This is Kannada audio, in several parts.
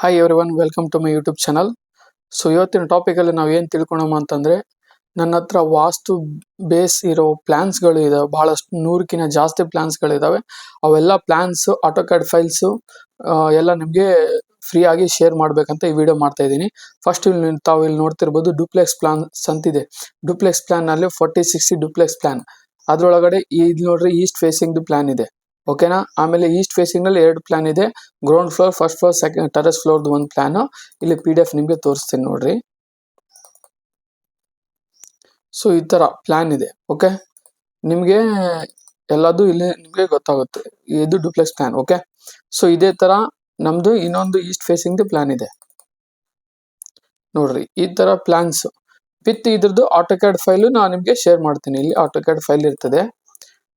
Hi everyone welcome to my YouTube channel so ಇವತ್ತಿನ ಟಾಪಿಕಲ್ಲಿ ನಾವು ಏನು ತಿಳ್ಕೊಳೋಣ ಅಂತಂದರೆ, ನನ್ನ ಹತ್ರ ವಾಸ್ತು ಬೇಸ್ ಇರೋ ಪ್ಲ್ಯಾನ್ಸ್ಗಳು ಇದಾವೆ ಭಾಳಷ್ಟು ನೂರಕ್ಕಿಂತ ಜಾಸ್ತಿ ಪ್ಲ್ಯಾನ್ಸ್ಗಳಿದ್ದಾವೆ ಅವೆಲ್ಲ ಪ್ಲ್ಯಾನ್ಸು ಆಟೋಕ್ಯಾಡ್ ಫೈಲ್ಸು ಎಲ್ಲ ನಿಮಗೆ ಫ್ರೀ ಆಗಿ ಶೇರ್ ಮಾಡಬೇಕಂತ ಈ ವಿಡಿಯೋ ಮಾಡ್ತಾ ಇದ್ದೀನಿ. ಫಸ್ಟ್ ಇಲ್ಲಿ ತಾವು ಇಲ್ಲಿ ನೋಡ್ತಿರ್ಬೋದು ಡುಪ್ಲೆಕ್ಸ್ ಪ್ಲಾನ್ಸ್ ಅಂತಿದೆ. ಡುಪ್ಲೆಕ್ಸ್ ಪ್ಲಾನ್ನಲ್ಲಿ ಫೋರ್ಟಿ ಸಿಕ್ಸ್ಟಿ ಡುಪ್ಲೆಕ್ಸ್ ಪ್ಲಾನ್ ಅದರೊಳಗಡೆ ಇದು ನೋಡ್ರಿ ಈಸ್ಟ್ ಫೇಸಿಂಗ್ದು ಪ್ಲಾನ್ ಇದೆ. ಓಕೆನಾ ಆಮೇಲೆ ಈಸ್ಟ್ ಫೇಸಿಂಗ್ನಲ್ಲಿ ಎರಡು ಪ್ಲಾನ್ ಇದೆ. Ground floor first floor second terrace ಫ್ಲೋರ್ದು ಒಂದು ಪ್ಲಾನ್ ಇಲ್ಲಿ ಪಿ ಡಿ ಎಫ್ ನಿಮಗೆ ತೋರಿಸ್ತೀನಿ ನೋಡ್ರಿ. ಸೊ ಈ ತರ ಪ್ಲಾನ್ ಇದೆ. ಓಕೆ ನಿಮಗೆ ಎಲ್ಲದು ಇಲ್ಲಿ ನಿಮಗೆ ಗೊತ್ತಾಗುತ್ತೆ. ಇದು ಡುಪ್ಲೆಕ್ಸ್ ಪ್ಲಾನ್ ಓಕೆ ಸೊ ಇದೇ ತರ ನಮ್ದು ಇನ್ನೊಂದು ಈಸ್ಟ್ ಫೇಸಿಂಗ್ ಪ್ಲಾನ್ ಇದೆ. ನೋಡ್ರಿ, ಈ ತರ ಪ್ಲಾನ್ಸ್ ವಿತ್ ಇದ್ರದ್ದು ಆಟೋಕ್ಯಾಡ್ ಫೈಲು ನಾನು ನಿಮಗೆ ಶೇರ್ ಮಾಡ್ತೀನಿ. ಇಲ್ಲಿ ಆಟೋಕ್ಯಾಡ್ ಫೈಲ್ ಇರ್ತದೆ.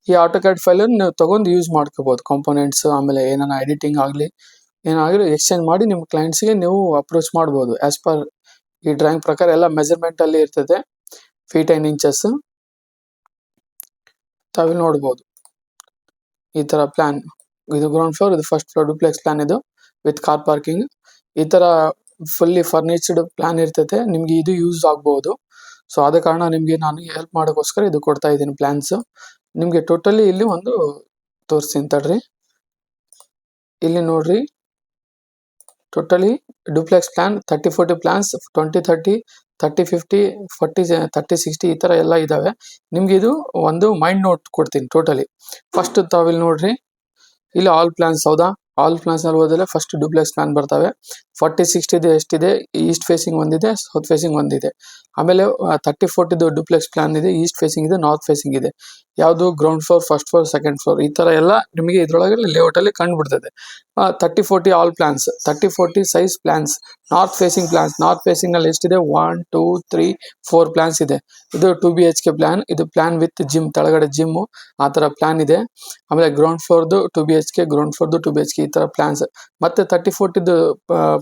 ಈ ಆಟೋಕ್ಯಾಡ್ ಫೈಲ್ ನೀವು ತಗೊಂಡು ಯೂಸ್ ಮಾಡ್ಕೋಬಹುದು ಕಾಂಪೋನೆಂಟ್ಸ್ ಆಮೇಲೆ ಏನಾನ ಎಡಿಟಿಂಗ್ ಆಗಲಿ, ಏನಾಗಲಿ ಎಕ್ಸ್ಚೇಂಜ್ ಮಾಡಿ ನಿಮ್ಮ ಕ್ಲೈಂಟ್ಸ್ಗೆ ನೀವು ಅಪ್ರೋಚ್ ಮಾಡ್ಬೋದು. ಆಸ್ ಪರ್ ಈ ಡ್ರಾಯಿಂಗ್ ಪ್ರಕಾರ ಎಲ್ಲ ಮೆಜರ್ಮೆಂಟ್ ಅಲ್ಲಿ ಇರ್ತದೆ. ಫೀಟ್ ಅಂಡ್ ಇಂಚಸ್ ತಾವಿ ನೋಡ್ಬೋದು. ಈ ತರ ಪ್ಲಾನ್ ಇದು ಗ್ರೌಂಡ್ ಫ್ಲೋರ್ ಇದು ಫಸ್ಟ್ ಫ್ಲೋರ್ ಡುಪ್ಲೆಕ್ಸ್ ಪ್ಲಾನ್ ಇದು ವಿತ್ ಕಾರ್ ಪಾರ್ಕಿಂಗ್ ಈ ತರ ಫುಲ್ಲಿ ಫರ್ನಿಚರ್ಡ್ ಪ್ಲಾನ್ ಇರ್ತೈತೆ ನಿಮ್ಗೆ ಇದು ಯೂಸ್ ಆಗ್ಬಹುದು ಸೊ ಆದ ಕಾರಣ ನಿಮಗೆ ನಾನು ಹೆಲ್ಪ್ ಮಾಡೋಕ್ಕೋಸ್ಕರ ಇದು ಕೊಡ್ತಾ ಇದ್ದೀನಿ ಪ್ಲಾನ್ಸ್ ನಿಮ್ಗೆ ಟೋಟಲಿ ಇಲ್ಲಿ ಒಂದು ತೋರಿಸ್ತೀನಿ ತಡ್ರಿ. ಇಲ್ಲಿ ನೋಡ್ರಿ. Totally duplex plan thirty forty plans twenty thirty thirty fifty forty thirty sixty ಈ ಥರ ಎಲ್ಲ ಇದಾವೆ. ನಿಮ್ಗೆ ಇದು ಒಂದು ಮೈಂಡ್ ನೋಟ್ ಕೊಡ್ತೀನಿ ಟೋಟಲಿ ಫಸ್ಟ್ ತಾವಿಲ್ಲಿ ನೋಡ್ರಿ. ಇಲ್ಲಿ ಆಲ್ ಪ್ಲಾನ್ಸ್ ಹೌದಾ? ಆಲ್ ಪ್ಲಾನ್ಸ್ನಲ್ಲಿ ಹೋದ್ರೆ ಫಸ್ಟ್ ಡುಪ್ಲೆಕ್ಸ್ ಪ್ಲಾನ್ ಬರ್ತವೆ. ಫಾರ್ಟಿ ಸಿಕ್ಸ್ಟಿದು ಎಷ್ಟಿದೆ? ಈಸ್ಟ್ ಫೇಸಿಂಗ್ ಒಂದಿದೆ ಸೌತ್ ಫೇಸಿಂಗ್ ಒಂದಿದೆ. ಆಮೇಲೆ ತರ್ಟಿ ಫೋರ್ಟಿದು ಡುಪ್ಲೆಕ್ಸ್ ಪ್ಲಾನ್ ಇದೆ, ಈಸ್ಟ್ ಫೇಸಿಂಗ್ ಇದೆ ನಾರ್ತ್ ಫೇಸಿಂಗ್ ಇದೆ. ಯಾವುದು? Ground floor first floor second floor ಈ ಥರ ಎಲ್ಲ ನಿಮಗೆ ಇದರೊಳಗೆ ಲೇಔಟ್ ಅಲ್ಲಿ ಕಂಡು ಬಿಡ್ತದೆ thirty forty all plans thirty forty size plans north facing plans north ಫೇಸಿಂಗ್ನಲ್ಲಿ ಎಷ್ಟಿದೆ? One two three four plans ಇದೆ. ಇದು ಟು ಬಿ ಕೆ ಪ್ಲಾನ್ ಇದು ಪ್ಲಾನ್ ವಿತ್ ಜಿಮ್ ಕೆಳಗಡೆ ಜಿಮ್ ಆ ಥರ ಪ್ಲಾನ್ ಇದೆ. ಆಮೇಲೆ ಗ್ರೌಂಡ್ ಫ್ಲೋರ್ದು ಟು ಬಿ ಕೆ ಗ್ರೌಂಡ್ ಫ್ಲೋರ್ದು ಟು ಬಿ ಎಚ್ ಕೆ ಈ ಥರ ಪ್ಲಾನ್ಸ್ ಮತ್ತು thirty ಫೋರ್ಟಿದು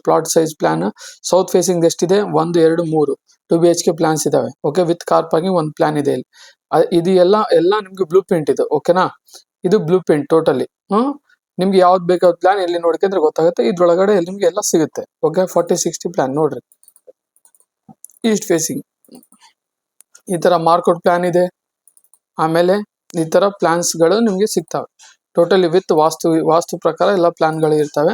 plot size plan south facing ಎಷ್ಟಿದೆ ಒಂದು, ಎರಡು, ಮೂರು. Two B H K plans ಇದಾವೆ. ಓಕೆ ವಿತ್ ಕಾರ್ ಪಾರ್ಕಿಂಗ್ ಒಂದು ಪ್ಲಾನ್ ಇದೆ ಇಲ್ಲಿ. ಇದು ಎಲ್ಲ ಎಲ್ಲ ನಿಮ್ಗೆ ಬ್ಲೂ ಪ್ರಿಂಟ್ ಇದು ಓಕೆನಾ ಇದು ಬ್ಲೂ ಪ್ರಿಂಟ್ ಟೋಟಲಿ ಹ್ಮ್? ನಿಮ್ಗೆ ಯಾವ್ದು ಬೇಕಾದ ಪ್ಲಾನ್ ಎಲ್ಲಿ ನೋಡ್ಕೊಂಡ್ರೆ ಗೊತ್ತಾಗುತ್ತೆ. ಇದ್ರೊಳಗಡೆ ನಿಮ್ಗೆ ಎಲ್ಲ ಸಿಗುತ್ತೆ. ಓಕೆ ಫಾರ್ಟಿ ಸಿಕ್ಸ್ಟಿ ಪ್ಲಾನ್ ನೋಡ್ರಿ. ಈಸ್ಟ್ ಫೇಸಿಂಗ್ ಈ ತರ ಮಾರ್ಕೌಟ್ ಪ್ಲಾನ್ ಇದೆ. ಆಮೇಲೆ ಈ ತರ ಪ್ಲಾನ್ಸ್ಗಳು ನಿಮ್ಗೆ ಸಿಗ್ತವೆ. ಟೋಟಲಿ ವಿತ್ ವಾಸ್ತು ವಾಸ್ತು ಪ್ರಕಾರ ಎಲ್ಲ ಪ್ಲಾನ್ಗಳು ಇರ್ತವೆ.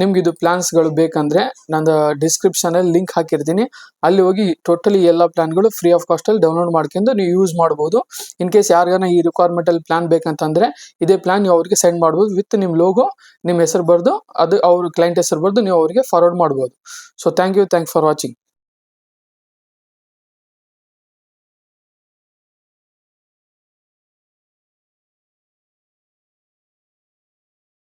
ನಿಮ್ಗೆ ಇದು ಪ್ಲಾನ್ಸ್ಗಳು ಬೇಕಂದ್ರೆ ನಾನು ಡಿಸ್ಕ್ರಿಪ್ಷನ್ ಅಲ್ಲಿ ಲಿಂಕ್ ಹಾಕಿರ್ತೀನಿ. ಅಲ್ಲಿ ಹೋಗಿ ಟೋಟಲಿ ಎಲ್ಲ ಪ್ಲಾನ್ಗಳು ಫ್ರೀ ಆಫ್ ಕಾಸ್ಟ್ ಅಲ್ಲಿ ಡೌನ್ಲೋಡ್ ಮಾಡ್ಕೊಂಡು ನೀವು ಯೂಸ್ ಮಾಡಬಹುದು ಇನ್ ಕೇಸ್ ಯಾರಿಗಾನ ಈ ರಿಕ್ವೈರ್ಮೆಂಟ್ ಅಲ್ಲಿ ಪ್ಲಾನ್ ಬೇಕಂತಂದ್ರೆ ಇದೇ ಪ್ಲಾನ್ ನೀವು ಅವ್ರಿಗೆ ಸೆಂಡ್ ಮಾಡ್ಬೋದು. ವಿತ್ ನಿಮ್ ಲೋಗೋ ನಿಮ್ಮ ಹೆಸರು ಬರೆದು, ಅದು ಅವ್ರ ಕ್ಲೈಂಟ್ ಹೆಸರು ಬರೆದು ನೀವು ಅವರಿಗೆ ಫಾರ್ವರ್ಡ್ ಮಾಡ್ಬೋದು. So thank you thanks for watching